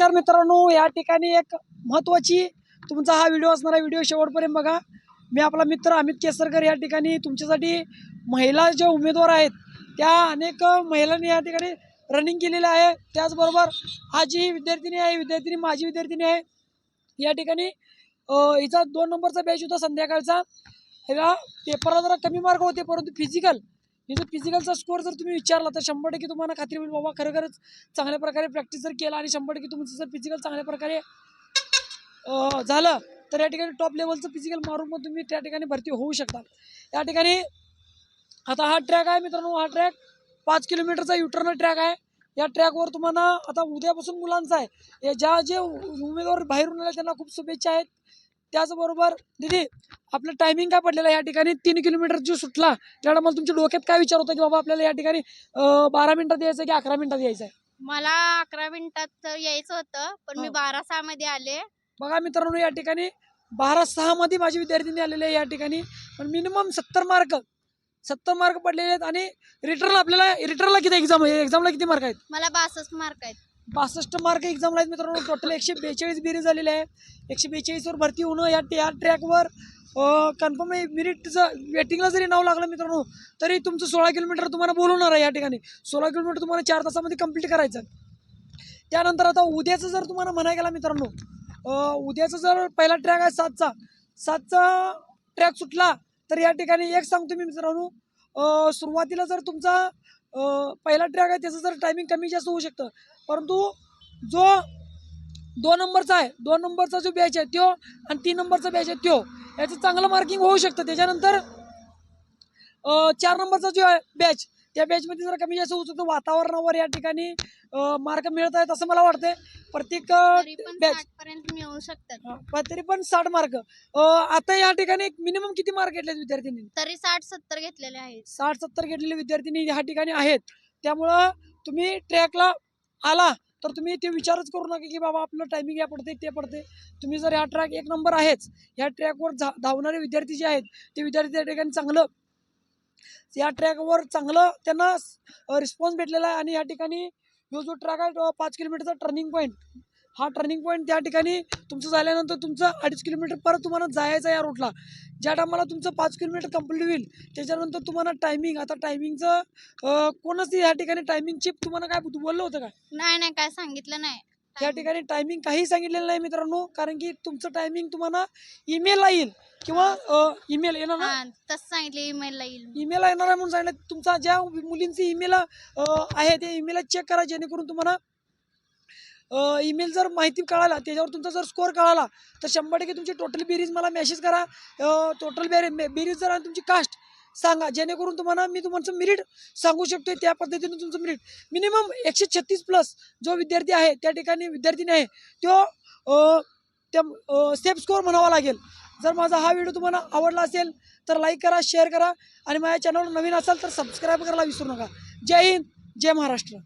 नमस्कार मित्रांनो या ठिकाणी एक महत्त्वाची तुमचा हा व्हिडिओ असणारा व्हिडिओ शेवटपर्यंत बघा. मी आपला मित्र अमित केसरकर या ठिकाणी तुमच्यासाठी महिला ज्या उमेदवार आहेत त्या अनेक महिलांनी या ठिकाणी रनिंग केलेलं आहे. त्याचबरोबर हा जी विद्यार्थिनी आहे विद्यार्थिनी माझी विद्यार्थिनी आहे. या ठिकाणी हिचा दोन नंबरचा बॅच होता संध्याकाळचा. ह्याला पेपरला जरा कमी मार्क होते परंतु फिजिकल हिचं फिजिकलचा स्कोअर जर तुम्ही विचारला तर शंभर टक्के तुम्हाला खात्री होईल बाबा खरोखरच चांगल्या प्रकारे प्रॅक्टिस जर केला आणि शंभर टक्के तुमचं जर फिजिकल चांगल्या प्रकारे झालं तर या ठिकाणी टॉप लेवलचं फिजिकल मारून मग तुम्ही त्या ठिकाणी भरती होऊ शकता. या ठिकाणी आता हा ट्रॅक आहे मित्रांनो हा ट्रॅक पाच किलोमीटरचा युटर्न ट्रॅक आहे. या ट्रॅकवर तुम्हाला आता उद्यापासून मुलांचा आहे. या ज्या जे उमेदवार बाहेरून आले त्यांना खूप शुभेच्छा आहेत. त्याचबरोबर दिदी आपलं टायमिंग काय पडलेलं या ठिकाणी? तीन किलोमीटर जो सुटला त्यावेळेला मला तुमच्या डोक्यात काय विचार होता की बाबा आपल्याला या ठिकाणी बारा मिनिटात यायचं की अकरा मिनिटात यायचं आहे मला अकरा मिनिटात यायचं होतं पण मी. बारा सहा मध्ये आले. बघा मित्रांनो या ठिकाणी बारा सहा मध्ये माझे विद्यार्थी आलेले आहे या ठिकाणी पण मिनिमम सत्तर मार्क सत्तर मार्क पडलेले आहेत आणि रिटर्न आपल्याला रिटर्नला किती एक्झाम आहे एक्झामला किती मार्क आहेत? मला बासष्ट मार्क आहेत. बासष्ट मार्क एक्झामला आहेत मित्रांनो. टोटल एकशे बेचाळीस बेरीज झालेले आहे. एकशे बेचाळीसवर भरती होणं या या ट्रॅकवर कन्फर्म मिनिटचं वेटिंगला जरी नाव लागलं मित्रांनो तरी तुमचं सोळा किलोमीटर तुम्हाला बोलवणार आहे या ठिकाणी. सोळा किलोमीटर तुम्हाला चार तासामध्ये कंप्लीट करायचं त्यानंतर आता उद्याचं जर तुम्हाला म्हणाय गेला मित्रांनो उद्याचं जर पहिला ट्रॅक आहे सातचा. सातचा ट्रॅक सुटला तर या ठिकाणी एक सांगतो मी मित्रांनो सुरुवातीला जर तुमचा पहिला ट्रॅक आहे त्याचं जर टायमिंग कमी जास्त होऊ शकतं. परंतु जो दोन नंबरचा आहे दोन नंबरचा जो बॅच आहे त्यो आणि तीन नंबरचा बॅच आहे त्यो याचं चांगलं मार्किंग होऊ शकतं. त्याच्यानंतर चार नंबरचा जो आहे बॅच त्या बॅचमध्ये जर कमी जास्त होऊ शकतं वातावरणावर या ठिकाणी मार्क मिळत आहेत असं मला वाटतंय. प्रत्येक तरी पण बॅच साठ पर्यंत मिळू शकतात. पण तरी पण साठ मार्क. आता या ठिकाणी मिनिमम किती मार्क घेतलेत विद्यार्थ्यांनी तरी साठ सत्तर घेतलेले आहेत. साठ सत्तर घेतलेले विद्यार्थ्यांनी ह्या ठिकाणी आहेत. त्यामुळं तुम्ही ट्रॅकला आला तर तुम्ही ते विचारच करू नका की बाबा आपलं टायमिंग या पडते ते पडते तुम्ही जर ह्या ट्रॅक एक नंबर आहेच ह्या ट्रॅकवर झा धावणारे विद्यार्थी जे आहेत ते विद्यार्थी त्या ठिकाणी चांगलं या ट्रॅकवर चांगलं त्यांना रिस्पॉन्स भेटलेला आहे आणि या ठिकाणी जो जो ट्रॅक आहे तो पाच किलोमीटरचा टर्निंग पॉईंट हा टर्निंग पॉईंट त्या ठिकाणी तुमचं झाल्यानंतर तुमचं अडीच किलोमीटर परत तुम्हाला जायचं आहे या रूटला ज्या टायमाला तुमचं पाच किलोमीटर कंप्लीट होईल त्याच्यानंतर तुम्हाला टायमिंग आता टायमिंगचं कोणच या ठिकाणी टायमिंग चिप तुम्हाला काय बोललं होतं का? नाही नाही काय सांगितलं नाही. या ठिकाणी टायमिंग काही सांगितलेलं नाही मित्रांनो. कारण की तुमचं टायमिंग तुम्हाला ईमेलला येईल. किंवा ईमेल येणार ना? तसं सांगितलं ईमेलला येईल. ईमेल येणार आहे म्हणून सांगितलं. तुमचा ज्या मुलींची ईमेल आहे ते ईमेल चेक करा. जेणेकरून तुम्हाला ईमेल जर माहिती कळाला त्याच्यावर तुमचा जर स्कोअर कळाला तर शंभर टक्के तुमची टोटल बेरीज मला मेसेज करा. टोटल बेरी बेरीज जर आणि तुमची कास्ट सांगा जेणेकरून तुम्हाला मी तुमचं मिरिट सांगू शकतो त्या पद्धतीने तुमचं मिरिट मिनिमम एकशे छत्तीस प्लस जो विद्यार्थी आहे त्या ठिकाणी विद्यार्थीने आहे तो त्या सेफ स्कोअर म्हणावा लागेल. जर माझा हा व्हिडिओ तुम्हाला आवडला असेल तर लाईक करा शेअर करा आणि माझ्या चॅनलवर नवीन असाल तर सबस्क्राईब करायला विसरू नका. जय हिंद जय महाराष्ट्र.